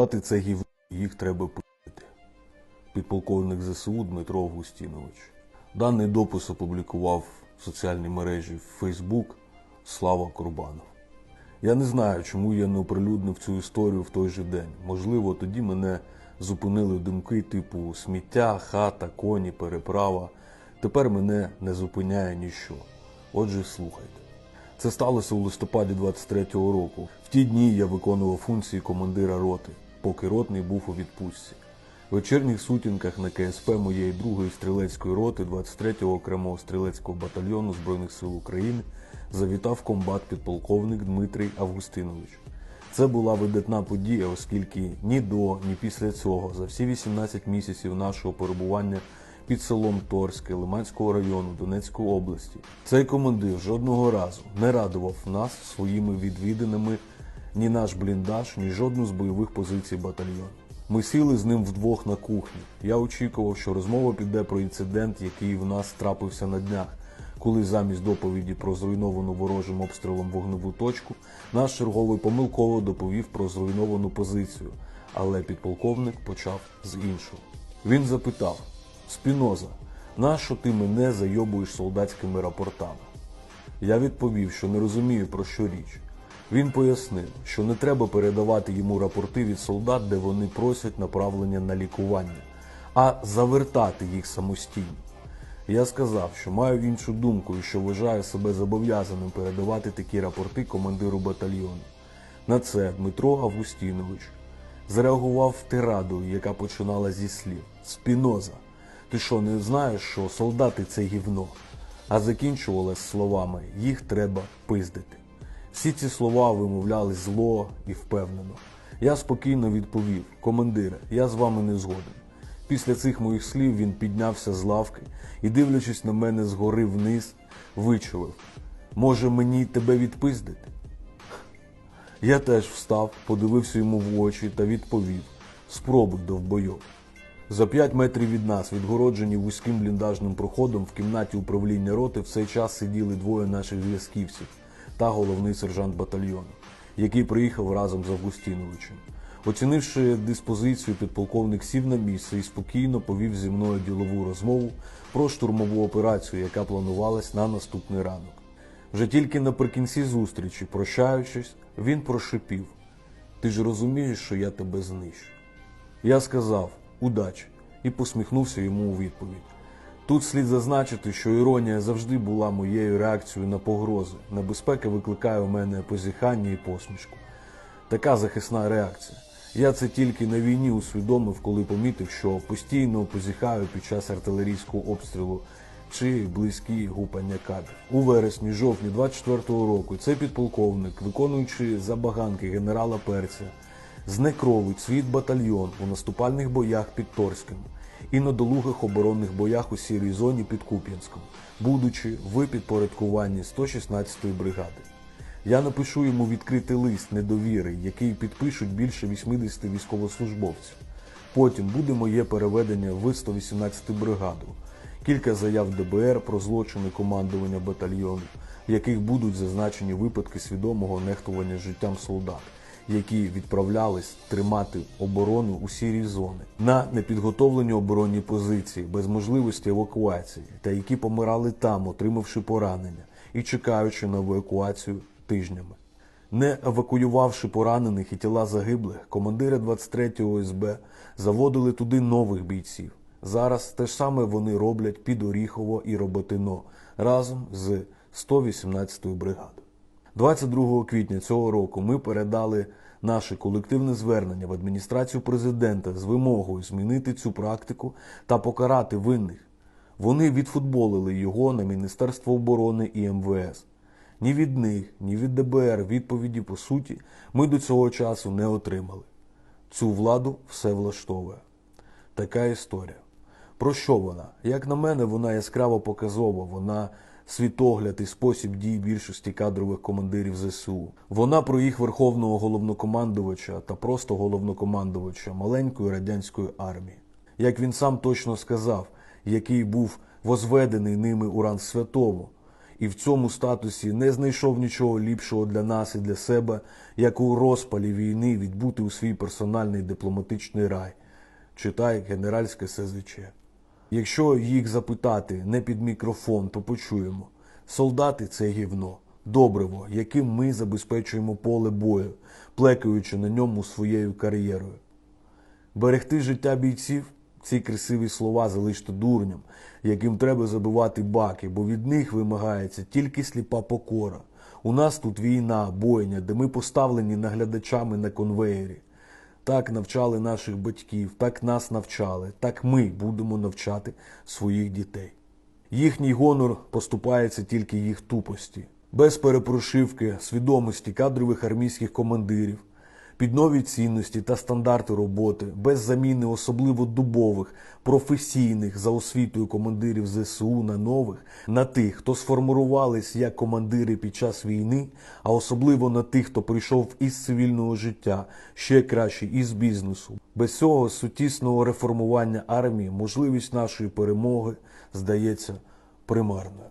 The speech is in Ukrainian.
Солдати це гівно, їх треба пити. Підполковник ЗСУ Дмитро Августінович. Даний допис опублікував в соціальній мережі Facebook Слава Курбанов. Я не знаю, чому я не оприлюднив цю історію в той же день. Можливо, тоді мене зупинили думки типу сміття, хата, коні, переправа. Тепер мене не зупиняє ніщо. Отже, слухайте. Це сталося у листопаді 23-го року. В ті дні я виконував функції командира роти, поки ротний був у відпустці. В вечірніх сутінках на КСП моєї другої стрілецької роти 23-го окремого стрілецького батальйону Збройних сил України завітав комбат підполковник Дмитрій Августинович. Це була видатна подія, оскільки ні до, ні після цього за всі 18 місяців нашого перебування під селом Торське Лиманського району Донецької області цей командир жодного разу не радував нас своїми відвідинами ні наш бліндаж, ні жодну з бойових позицій батальйону. Ми сіли з ним вдвох на кухні. Я очікував, що розмова піде про інцидент, який в нас трапився на днях, коли замість доповіді про зруйновану ворожим обстрілом вогневу точку, наш черговий помилково доповів про зруйновану позицію, але підполковник почав з іншого. Він запитав: Спіноза, нащо ти мене зайобуєш солдатськими рапортами? Я відповів, що не розумію про що річ. Він пояснив, що не треба передавати йому рапорти від солдат, де вони просять направлення на лікування, а завертати їх самостійно. Я сказав, що маю іншу думку і що вважаю себе зобов'язаним передавати такі рапорти командиру батальйону. На це Дмитро Августінович зреагував тирадою, яка починала зі слів Спіноза, ти що не знаєш, що солдати це гівно? А закінчувалась словами їх треба пиздити. Всі ці слова вимовляли зло і впевнено. Я спокійно відповів: командире, я з вами не згоден. Після цих моїх слів він піднявся з лавки і, дивлячись на мене згори вниз, вичував: Може мені тебе відпиздити? Я теж встав, подивився йому в очі та відповів: Спробуй довбойов. За п'ять метрів від нас, відгороджені вузьким бліндажним проходом, в кімнаті управління роти в цей час сиділи двоє наших зв'язківців та головний сержант батальйону, який приїхав разом з Августіновичем. Оцінивши диспозицію, підполковник сів на місце і спокійно повів зі мною ділову розмову про штурмову операцію, яка планувалась на наступний ранок. Вже тільки наприкінці зустрічі, прощаючись, він прошипів: Ти ж розумієш, що я тебе знищу. Я сказав удачі і посміхнувся йому у відповідь. Тут слід зазначити, що іронія завжди була моєю реакцією на погрози. Небезпека викликає у мене позіхання і посмішку. Така захисна реакція. Я це тільки на війні усвідомив, коли помітив, що постійно позіхаю під час артилерійського обстрілу чи близькі гупання кадрів. У вересні, жовтні 24-го року цей підполковник, виконуючи забаганки генерала Перця, знекровить свій батальйон у наступальних боях під Торським і на долугих оборонних боях у сірій зоні під Куп'янськом, будучи в підпорядкуванні 116-ї бригади. Я напишу йому відкритий лист недовіри, який підпишуть більше 80 військовослужбовців. Потім буде моє переведення в 118 бригаду, кілька заяв ДБР про злочини командування батальйону, в яких будуть зазначені випадки свідомого нехтування життям солдат, які відправлялись тримати оборону у сірій зони на непідготовлені оборонні позиції без можливості евакуації, та які помирали там, отримавши поранення і чекаючи на евакуацію тижнями. Не евакуювавши поранених і тіла загиблих, командири 23-го ОСБ заводили туди нових бійців. Зараз те ж саме вони роблять під Оріхово і Роботино разом з 118-ю бригадою. 22 квітня цього року ми передали наше колективне звернення в адміністрацію президента з вимогою змінити цю практику та покарати винних. Вони відфутболили його на Міністерство оборони і МВС. Ні від них, ні від ДБР відповіді по суті ми до цього часу не отримали. Цю владу все влаштовує. Така історія. Про що вона? Як на мене, вона яскраво показова, вона світогляд і спосіб дій більшості кадрових командирів ЗСУ. Вона про їх верховного головнокомандувача та просто головнокомандувача маленької радянської армії. Як він сам точно сказав, який був возведений ними у ранг святого, і в цьому статусі не знайшов нічого ліпшого для нас і для себе, як у розпалі війни відбути у свій персональний дипломатичний рай. Читай генеральське СЗЧ. Якщо їх запитати не під мікрофон, то почуємо. Солдати це гівно, добриво, яким ми забезпечуємо поле бою, плекаючи на ньому своєю кар'єрою. Берегти життя бійців ці красиві слова залиште дурням, яким треба забивати баки, бо від них вимагається тільки сліпа покора. У нас тут війна, бойня, де ми поставлені наглядачами на конвеєрі. Так навчали наших батьків, так нас навчали, так ми будемо навчати своїх дітей. Їхній гонор поступається тільки їх тупості, без перепрошивки, свідомості кадрових армійських командирів, під нові цінності та стандарти роботи, без заміни особливо дубових, професійних за освітою командирів ЗСУ на нових, на тих, хто сформувались як командири під час війни, а особливо на тих, хто прийшов із цивільного життя, ще краще із бізнесу. Без цього сутісного реформування армії можливість нашої перемоги здається примарною.